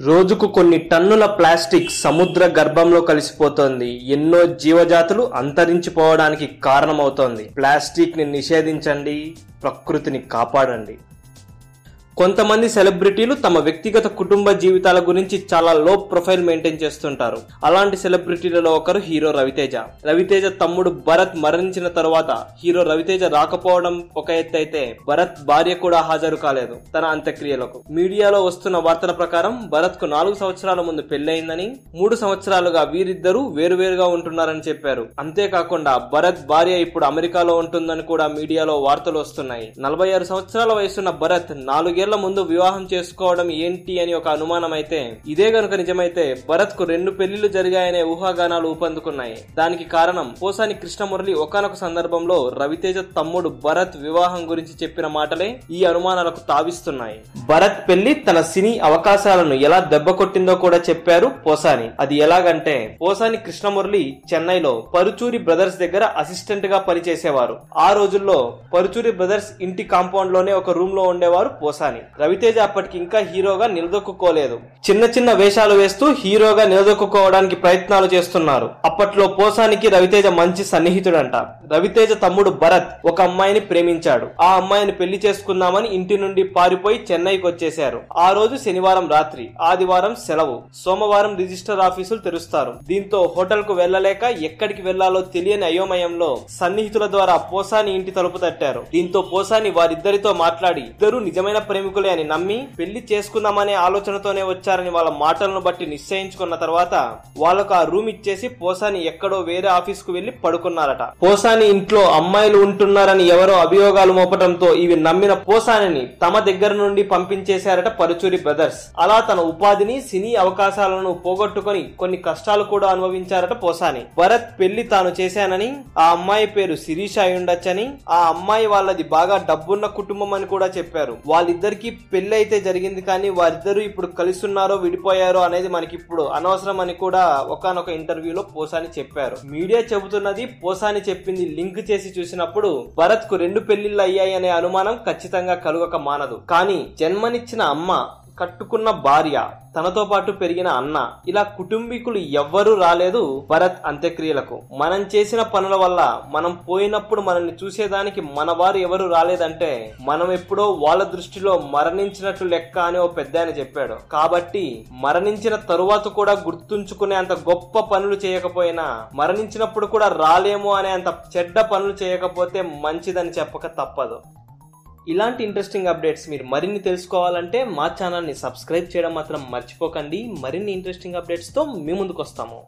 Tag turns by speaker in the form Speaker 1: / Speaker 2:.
Speaker 1: రోజుకు కొన్ని టన్నుల ప్లాస్టిక్ సముద్ర గర్భంలో కలిసిపోతోంది. ఎన్నో జీవజాతులు అంతరించిపోవడానికి కారణమవుతోంది. ప్లాస్టిక్ని నిషేధించండి ప్రకృతిని కాపాడండి. కొంతమంది సెలబ్రిటీలు తమ వ్యక్తిగత కుటుంబ జీవితాల గురించి చాలా లో ప్రొఫైల్ మెయింటైన్ చేస్తుంటారు. అలాంటి సెలబ్రిటీలలో ఒకరు హీరో రవితేజ. రవితేజ తమ్ముడు భరత్ మరణించిన తరువాత హీరో రవితేజ రాకపోవడం ఒక ఎత్తు అయితే భరత్ భార్య కూడా హాజరు కాలేదు తన అంత్యక్రియలకు. మీడియాలో వస్తున్న వార్తల ప్రకారం భరత్కు నాలుగు సంవత్సరాల ముందు పెళ్ళయిందని మూడు సంవత్సరాలుగా వీరిద్దరూ వేరువేరుగా ఉంటున్నారని చెప్పారు. అంతేకాకుండా భరత్ భార్య ఇప్పుడు అమెరికాలో ఉంటుందని కూడా మీడియాలో వార్తలు వస్తున్నాయి. నలభై ఆరు సంవత్సరాల వయసున్న భరత్ నాలుగేళ్ళ ముందు వివాహం చేసుకోవడం ఏంటి అని ఒక అనుమానం అయితే ఇదే గనుక నిజమైతే భరత్కు రెండు పెళ్ళిళ్ళు జరిగాయనే ఊహాగానాలు ఊపందుకున్నాయి. దానికి కారణం పోసాని కృష్ణమురళి ఒకనొక సందర్భంలో రవితేజ తమ్ముడు భరత్ వివాహం గురించి చెప్పిన మాటలే ఈ అనుమానాలకు తావిస్తున్నాయి. భరత్ పెళ్ళి తన సినీ అవకాశాలను ఎలా దెబ్బ కొట్టిందో కూడా చెప్పారు పోసాని. అది ఎలాగంటే పోసాని కృష్ణమురళి చెన్నైలో పరుచూరి బ్రదర్స్ దగ్గర అసిస్టెంట్గా పనిచేసేవారు. ఆ రోజుల్లో పరుచూరి బ్రదర్స్ ఇంటి కాంపౌండ్లోనే ఒక రూమ్లో ఉండేవారు పోసాని. రవితేజ అప్పటికి ఇంకా హీరోగా నిలదొక్కుకోలేదు. చిన్న చిన్న వేషాలు వేస్తూ హీరోగా నిలదొక్కుకోవడానికి ప్రయత్నాలు చేస్తున్నారు. అప్పట్లో పోసానికి రవితేజ మంచి సన్నిహితుడంట. రవితేజ తమ్ముడు భరత్ ఒక అమ్మాయిని ప్రేమించాడు. ఆ అమ్మాయిని పెళ్ళి చేసుకుందామని ఇంటి నుండి పారిపోయి చెన్నైకి వచ్చేశారు. ఆ రోజు శనివారం రాత్రి ఆదివారం సెలవు. సోమవారం రిజిస్టర్ ఆఫీసులు తెరుస్తారు. దీంతో హోటల్కు వెళ్ళలేక ఎక్కడికి వెళ్ళాలో తెలియని అయోమయంలో సన్నిహితుల ద్వారా పోసాని ఇంటి తలుపు తట్టారు. దీంతో పోసాని వారిద్దరితో మాట్లాడి ఇద్దరు నిజమైన ప్రేమ ప్రేమికులే అని నమ్మి పెళ్ళి చేసుకుందామనే ఆలోచనతోనే వచ్చారని వాళ్ళ మాటలను బట్టి నిశ్చయించుకున్న తర్వాత వాళ్ళకు ఆ రూమ్ ఇచ్చేసి పోసాని ఎక్కడో వేరే ఆఫీస్కు వెళ్ళి పడుకున్నారట. పోసాని ఇంట్లో అమ్మాయిలు ఉంటున్నారని ఎవరో అభియోగాలు మోపటంతో ఇవి నమ్మిన పోసానిని తమ దగ్గర నుండి పంపించేశారట పరుచూరి బ్రదర్స్. అలా తన ఉపాధిని సినీ అవకాశాలను పోగొట్టుకొని కొన్ని కష్టాలు కూడా అనుభవించారట పోసాని. భరత్ పెళ్ళి తాను చేశానని ఆ అమ్మాయి పేరు శిరీష అయి ఉండొచ్చని ఆ అమ్మాయి వాళ్ళది బాగా డబ్బున్న కుటుంబం అని కూడా చెప్పారు. వాళ్ళిద్దరికి పెళ్ళి అయితే జరిగింది కానీ వారిద్దరూ ఇప్పుడు కలిసున్నారో విడిపోయారో అనేది మనకి ఇప్పుడు అనవసరం అని కూడా ఒకనొక ఇంటర్వ్యూలో పోసాని చెప్పారు. మీడియా చెబుతున్నది పోసాని చెప్పింది లింక్ చేసి చూసినప్పుడు భరత్కు రెండు పెళ్ళిళ్ళు అయ్యాయి అనే అనుమానం ఖచ్చితంగా కలుగక మానదు. కానీ జన్మనిచ్చిన అమ్మ కట్టుకున్న భార్య తనతో పాటు పెరిగిన అన్న ఇలా కుటుంబీకులు ఎవ్వరూ రాలేదు భరత్ అంత్యక్రియలకు. మనం చేసిన పనుల వల్ల మనం పోయినప్పుడు మనల్ని చూసేదానికి మన వారు ఎవరు రాలేదంటే మనం ఎప్పుడో వాళ్ళ దృష్టిలో మరణించినట్లు లెక్క అని ఓ పెద్ద ఆయన చెప్పాడు. కాబట్టి మరణించిన తరువాత కూడా గుర్తుంచుకునే అంత గొప్ప పనులు చేయకపోయినా మరణించినప్పుడు కూడా రాలేమో అనే అంత చెడ్డ పనులు చేయకపోతే మంచిదని చెప్పక తప్పదు. ఇలాంటి ఇంట్రెస్టింగ్ అప్డేట్స్ మీరు మరిన్ని తెలుసుకోవాలంటే మా ఛానల్ని సబ్స్క్రైబ్ చేయడం మాత్రం మర్చిపోకండి. మరిన్ని ఇంట్రెస్టింగ్ అప్డేట్స్తో మీ ముందుకు వస్తాము